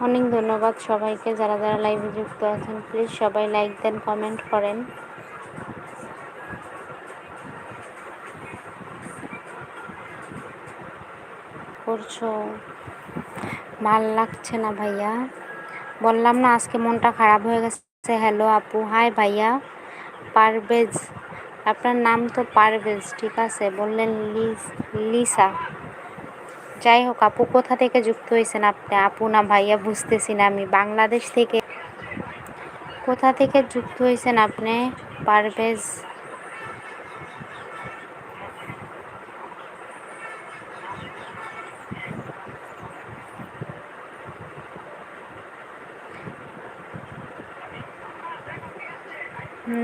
অনেক ধন্যবাদ সবাইকে, যারা যারা লাইভে যুক্ত আছেন প্লিজ সবাই লাইক দেন কমেন্ট করেন। করছ? ভালো লাগছে না ভাইয়া? বললাম না, আজকে মনটা খারাপ হয়ে গেছে। হ্যালো আপু হাই ভাইয়া। পারভেজ, আপনার নাম তো পারভেজ, ঠিক আছে। বললেন লিস লিসা। যাই হোক আপু কোথা থেকে যুক্ত হয়েছেন আপনি? আপু না ভাইয়া, বুঝতেছি না আমি। বাংলাদেশ থেকে কোথা থেকে যুক্ত হয়েছেন আপনি? Parvez?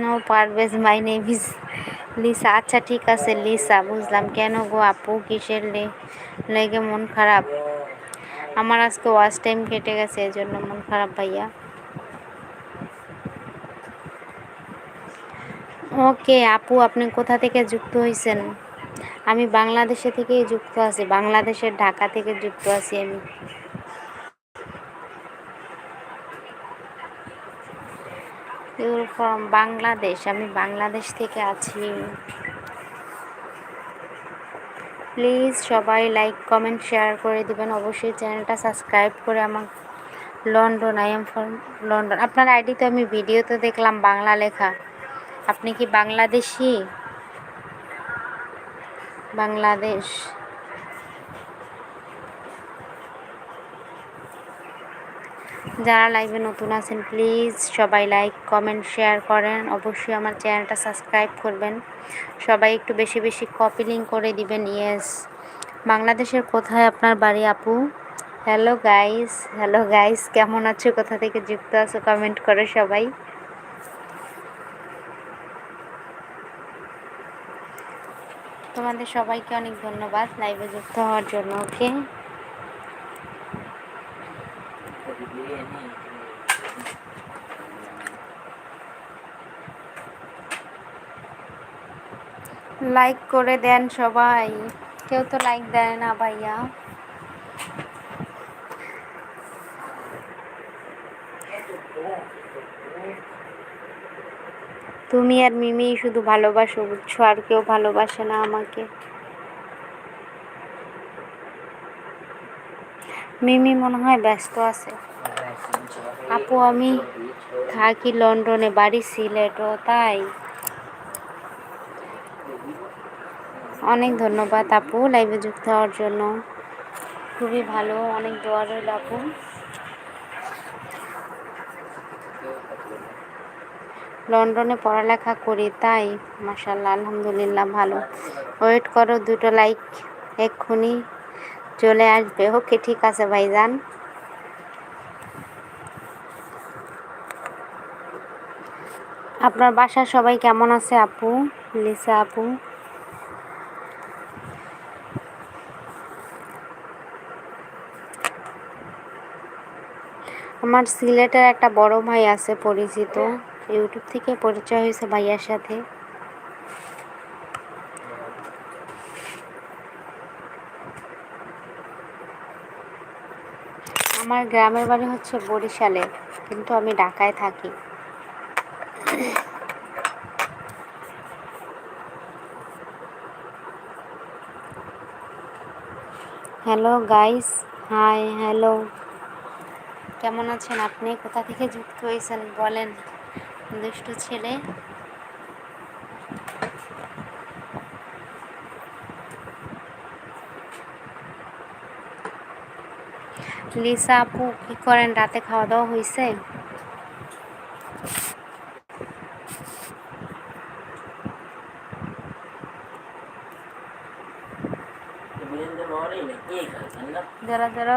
No Parvez my name is Lisa আচ্ছা ঠিক আছে, লিসা, বুঝলাম। কেন গো আপু, কিসের লেগে মন খারাপ। আমার আজকে ওয়াচ টাইম কেটে গেছে এই জন্য মন খারাপ ভাইয়া। ওকে, আপু, আপনি কোথা থেকে যুক্ত হয়েছেন আমি বাংলাদেশে থেকেই যুক্ত আছি, বাংলাদেশের ঢাকা থেকে যুক্ত আছি আমি। ফ্রম বাংলাদেশ আমি বাংলাদেশ থেকে আছি। প্লিজ সবাই লাইক কমেন্ট শেয়ার করে দিবেন। অবশ্যই চ্যানেলটা সাবস্ক্রাইব করে আমার London I am from London আপনার আইডিতে আমি ভিডিওতে দেখলাম, বাংলা লেখা। আপনি কি বাংলাদেশি? বাংলাদেশ। যারা লাইভে নতুন আছেন প্লিজ সবাই লাইক কমেন্ট শেয়ার করেন। অবশ্যই আমার চ্যানেলটা সাবস্ক্রাইব করবেন। সবাই একটু বেশি বেশি কপি লিঙ্ক করে দিবেন ইয়েস বাংলাদেশের কোথায় আপনার বাড়ি, আপু? হ্যালো গাইস হ্যালো গাইস কেমন আছো? কোথা থেকে যুক্ত আছো? কমেন্ট করে সবাই। তোমাদের সবাইকে অনেক ধন্যবাদ লাইভে যুক্ত হওয়ার জন্য ওকে লাইক করে দেন সবাই। কেউ তো লাইক দেয় না ভাইয়া। তুমি আর মিমি শুধু ভালোবাসো, বুঝছ? আর কেউ ভালোবাসে না আমাকে। মিমি মনে হয় ব্যস্ত আছে। আপু, আমি থাকি লন্ডনে, বাড়ি সিলেট ও তাই। অনেক ধন্যবাদ আপু, লাইভে যুক্ত হওয়ার জন্য। খুবই ভালো, অনেক দোয়া রইল আপু। লন্ডনে পড়ালেখা করি, তাই মাসাল্লাহ আলহামদুলিল্লাহ, ভালো। ওয়েট করো, দুটো লাইক এক্ষুনি চলে আসবে। ওকে, ঠিক আছে, ভাইজান। আপনার বাসার সবাই কেমন আছে আপু? লিসা আপু? আমার সিলেটের একটা বড় ভাই আছে পরিচিত। ইউটিউব থেকে পরিচয় হয়েছে ভাইয়ার সাথে। আমার গ্রামের বাড়ি হচ্ছে বরিশালে, কিন্তু আমি ঢাকায় থাকি। হ্যালো গাইস হাই হ্যালো কেমন আছেন আপনি? কোথা থেকে যুক্ত হয়েছেন বলেন? দুষ্টু ছেলে। লিসা আপু, কি করেন? রাতে খাওয়া দাওয়া হয়েছে যারা যারা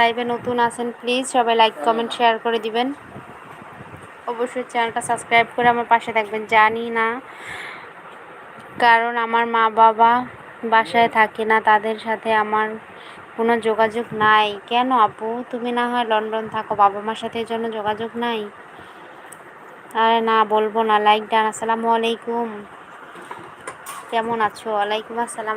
লাইভে নতুন আছেন প্লিজ সবাই লাইক কমেন্ট শেয়ার করে দিবেন। অবশ্যই চ্যানেলটা সাবস্ক্রাইব করে আমার পাশে থাকবেন। জানি না, কারণ আমার মা বাবা বাসায় থাকে না, তাদের সাথে আমার কোনো যোগাযোগ নাই। কেন আপু? তুমি না হয় লন্ডন থাকো, বাবা মার সাথে জন্য যোগাযোগ নাই। আরে না, বলব না। লাইক ডান আসসালামু আলাইকুম। কেমন আছো? ওয়ালাইকুম আসসালাম।